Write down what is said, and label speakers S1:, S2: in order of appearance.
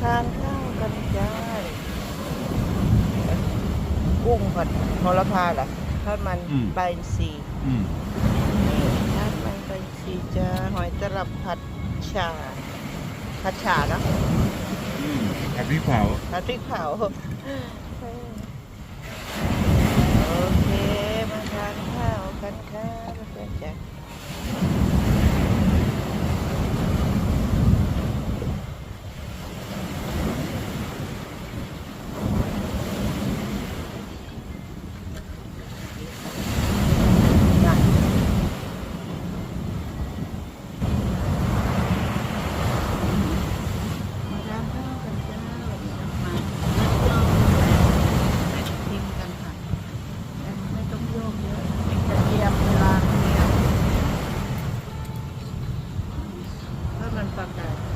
S1: ทานข้าวกันจ้ากุ้งผัดโหระพาเหรอทอดมัน
S2: อืม
S1: ใบสี
S2: อืม
S1: ทอดมันใบสีจ้าหอยตลับผัดฉ่าผัดฉ่าเนอะ
S2: อืมผัดพริกเผา
S1: ผัดพริกเผาโอเคมาทานข้าวกันค่ะเพื่อนๆจ้ะ confirm that.